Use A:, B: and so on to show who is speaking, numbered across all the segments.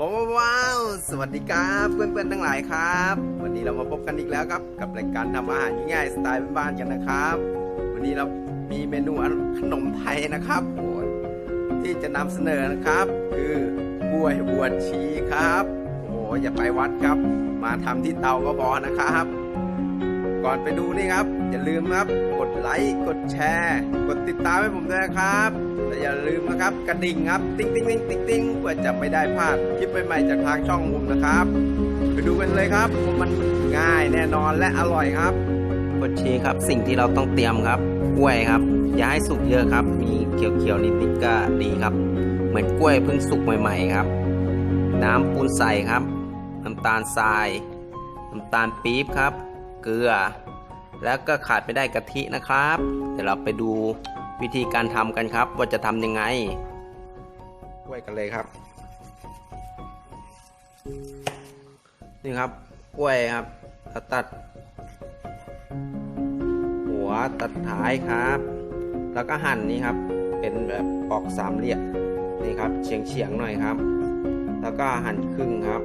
A: ว้าวสวัสดีครับเพื่อนๆทั้งหลายครับ วันนี้เรามาพบกันอีกแล้วครับ กับรายการทำอาหารง่ายๆสไตล์บ้านๆกันนะครับ วันนี้เรามีเมนูขนมไทยนะครับที่จะนำเสนอนะครับ คือกล้วยบวชชีครับโอ้ยอย่าไปวัดครับ มาทำที่เตาก็พอนะครับ ก่อนไปดูนี่ครับ อย่าลืมครับ กดไลค์ กดแชร์ กดติดตามให้ผมด้วยครับ และอย่าลืมนะครับ กระดิ่งครับ ติ๊งติ๊งติ๊งติ๊งติ๊งเพื่อจะไม่ได้พลาดคลิปใหม่ๆจากทางช่องผมนะครับ ไปดูกันเลยครับมันง่ายแน่นอนและอร่อยครับกดชีครับ สิ่งที่เราต้องเตรียมครับกล้วยครับ อย่าให้สุกเยอะครับ มีเขียวๆนิดๆก็ดีครับ เหมือนกล้วยเพิ่งสุกใหม่ ๆครับ น้ำปูนใสครับน้ำตาลทรายน้ำตาลปี๊บครับ เกลือ แล้วก็ขาดไม่ได้กะทินะครับ เดี๋ยวเราไปดูวิธีการทำกันครับ ว่าจะทำยังไงกล้วยกันเลยครับ นี่ครับกล้วยครับเราตัด หัวตัดท้ายครับ แล้วก็หั่นนี่ครับ เป็นแบบปอกสามเหลี่ยมนี่ครับเฉียงเฉียงๆหน่อยครับ แล้วก็หั่นครึ่งครับ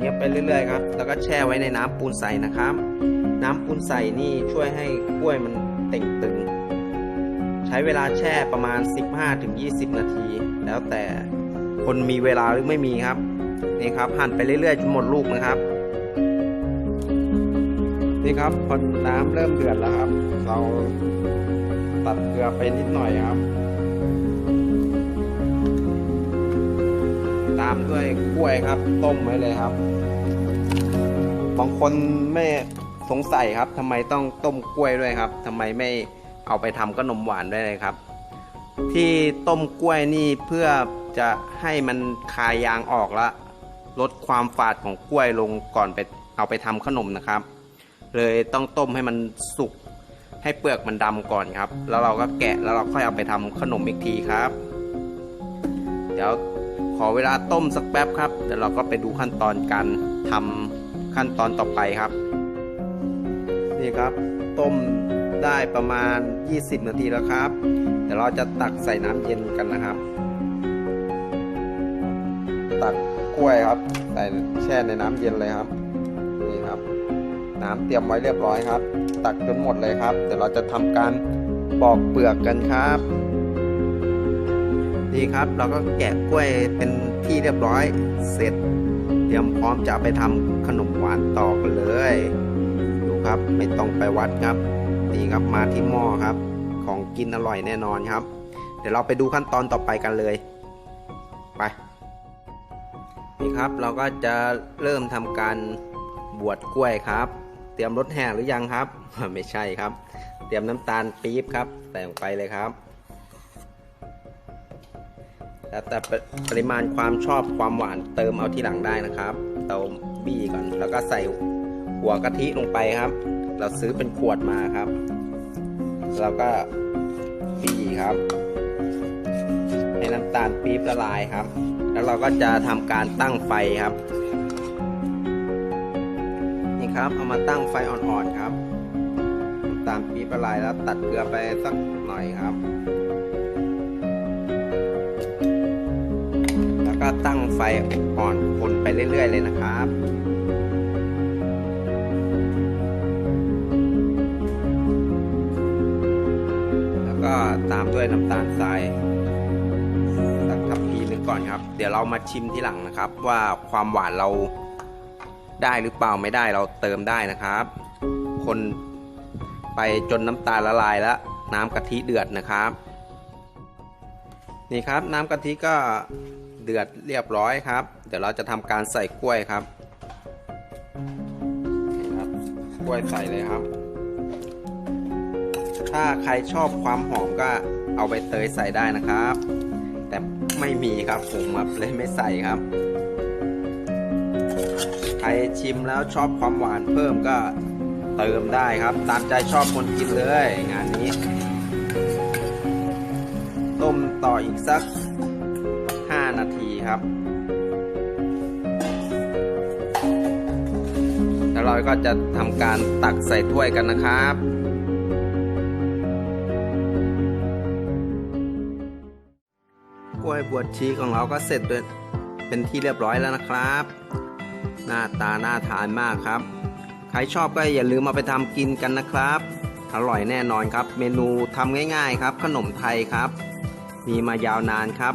A: เงี้ยไปเรื่อยๆครับ แล้วก็แช่ไว้ในน้ำปูนใสนะครับ น้ำปูนใสนี่ช่วยให้กล้วยมันเต่งตึง ใช้เวลาแช่ประมาณ 15-20 นาที แล้วแต่คนมีเวลาหรือไม่มีครับ นี่ครับหั่นไปเรื่อยๆจนหมดลูกนะครับ นี่ครับพอน้ำเริ่มเดือดแล้วครับ เราตัดเกลือไปนิดหน่อยครับ ด้วยกล้วยครับ ต้มไว้เลยครับ บางคนไม่สงสัยครับทำไมต้องต้มกล้วยด้วยครับทำไมไม่เอาไปทำขนมหวานได้เลยครับ ที่ต้มกล้วยนี่เพื่อจะให้มันคายยางออกล้วลดความฝาดของกล้วยลงก่อนไปเอาไปทำขนมนะครับ เลยต้องต้มให้มันสุกให้เปลือกมันดำก่อนครับ แล้วเราก็แกะแล้วเราค่อยเอาไปทำขนมอีกทีครับ เดี๋ยว ขอเวลาต้มสักแป๊บครับเดี๋ยวเราก็ไปดูขั้นตอนการทำขั้นตอนต่อไปครับ นี่ครับ ต้มได้ประมาณ 20 นาทีแล้วครับ เดี๋ยวเราจะตักใส่น้ำเย็นกันนะครับ ตักกล้วยครับ ใส่แช่ในน้ำเย็นเลยครับนี่ครับ น้ำเตรียมไว้เรียบร้อยครับ ตักจนหมดเลยครับ เดี๋ยวเราจะทำการปอกเปลือกกันครับ นี่ครับ เราก็แกะกล้วยเป็นที่เรียบร้อยเสร็จ เตรียมพร้อมจะไปทำขนมหวานต่อกันเลย ดูครับไม่ต้องไปวัดครับนี่ครับมาที่หม้อครับ ของกินอร่อยแน่นอนครับ เดี๋ยวเราไปดูขั้นตอนต่อไปกันเลยไปนี่ครับเราก็จะเริ่มทำการบวชกล้วยครับ เตรียมรถแห่หรือยังครับ ไม่ใช่ครับ เตรียมน้ำตาลปี๊บครับ ใส่ลงไปเลยครับ แล้วแต่ปริมาณความชอบความหวานเติมเอาที่หลังได้นะครับ เติมบี้ก่อน แล้วก็ใส่หัวกะทิลงไปครับ เราซื้อเป็นขวดมาครับ แล้วก็บี้ครับ ให้น้ำตาลปี๊บละลายครับ แล้วเราก็จะทำการตั้งไฟครับ นี่ครับ เอามาตั้งไฟอ่อนๆครับ ตาลปี๊บละลายแล้วตัดเกลือไปสักหน่อยครับ ก็ตั้งไฟอ่อนคนไปเรื่อย ๆ เลยนะครับแล้วก็ตามด้วยน้ำตาลทรายสักทัพพีหนึ่งก่อนครับ เดี๋ยวเรามาชิมที่หลังนะครับ ว่าความหวานเราได้หรือเปล่าไม่ได้เราเติมได้นะครับ คนไปจนน้ำตาลละลายแล้วน้ำกะทิเดือดนะครับ นี่ครับน้ำกะทิก็ เดือดเรียบร้อยครับ เดี๋ยวเราจะทำการใส่กล้วยครับครับกล้วยใส่เลยครับ ถ้าใครชอบความหอมก็เอาใบเตยใส่ได้นะครับ แต่ไม่มีครับผมครับเลยไม่ใส่ครับ ใครชิมแล้วชอบความหวานเพิ่มก็เติมได้ครับ ตามใจชอบคนกินเลย งานนี้ ต้มต่ออีกสัก ครับ แล้วเราก็จะทำการตักใส่ถ้วยกันนะครับกล้วยบวชชีของเราก็เสร็จเป็นเป็นที่เรียบร้อยแล้วนะครับ หน้าตาน่าทานมากครับ ใครชอบก็อย่าลืมมาไปทำกินกันนะครับอร่อยแน่นอนครับ เมนูทำง่ายๆครับ ขนมไทยครับ มีมายาวนานครับ